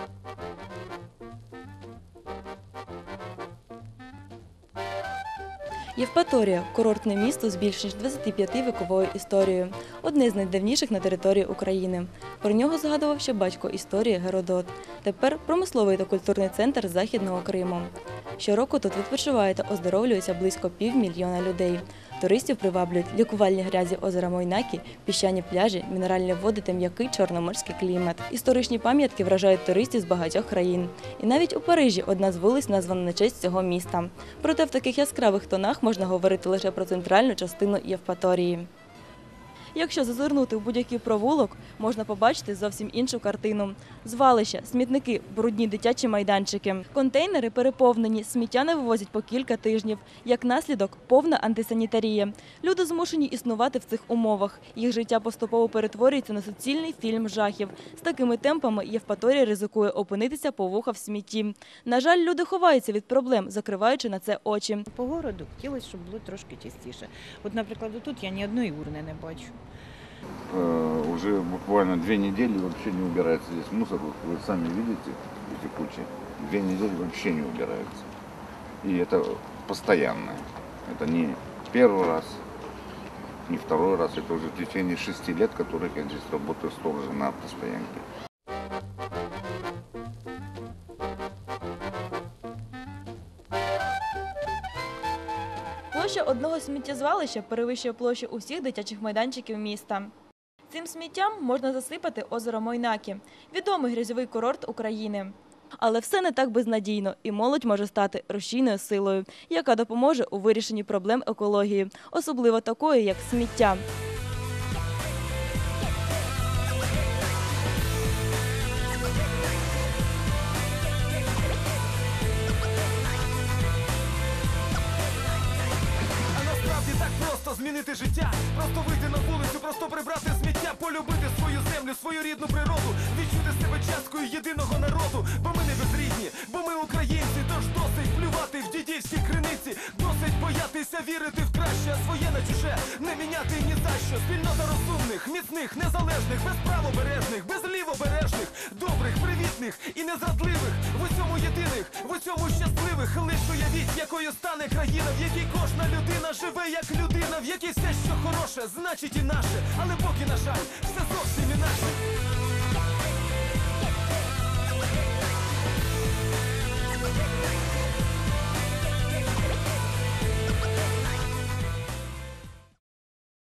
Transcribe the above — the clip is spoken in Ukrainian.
Thank you. Євпаторія курортне місто з більш ніж 25-віковою історією, одне з найдавніших на території України. Про нього згадував ще батько історії Геродот. Тепер промисловий та культурний центр Західного Криму. Щороку тут відпочиває та оздоровлюється близько півмільйона людей. Туристів приваблюють лікувальні грязі озера Мойнакі, піщані пляжі, мінеральні води та м'який чорноморський клімат. Історичні пам'ятки вражають туристів з багатьох країн. І навіть у Парижі одна з вулиць названа на честь цього міста. Проте в таких яскравих тонах можна говорити лише про центральну частину Євпаторії. Якщо зазирнути в будь-який провулок, можна побачити зовсім іншу картину: звалища, смітники, брудні дитячі майданчики. Контейнери переповнені, сміття не вивозять по кілька тижнів. Як наслідок, повна антисанітарія. Люди змушені існувати в цих умовах. Їх життя поступово перетворюється на суцільний фільм жахів. З такими темпами Євпаторія ризикує опинитися по вуха в смітті. На жаль, люди ховаються від проблем, закриваючи на це очі. По городу хотілося, щоб було трошки чистіше. От, наприклад, тут я ні одної урни не бачу. Э, уже буквально две недели вообще не убирается здесь мусор. Вы сами видите эти кучи. Две недели вообще не убирается. И это постоянно. Это не первый раз, не второй раз. Это уже в течение шести лет, которых я здесь работаю сторожем на автостоянке. Площа одного сміттєзвалища перевищує площу усіх дитячих майданчиків міста. Цим сміттям можна засипати озеро Мойнакі, відомий грязьовий курорт України. Але все не так безнадійно, і молодь може стати рушійною силою, яка допоможе у вирішенні проблем екології, особливо такої, як сміття. Змінити життя, просто вийти на вулицю, просто прибрати сміття, полюбити свою землю, свою рідну природу, відчути себе часткою єдиного народу, бо ми не безрідні, бо ми українці, тож досить плювати в дідівські криниці, досить боятися вірити в краще, а своє на чуже не міняти ні за що. Спільнота розумних, міцних, незалежних, без правобережних, без лівобережних, добрих, привітних і незрадливих, в усьому єдиних, якою стане країна, в якій кожна людина живе як людина, в якій все, що хороше, значить і наше, але поки, на жаль, все зовсім інакше.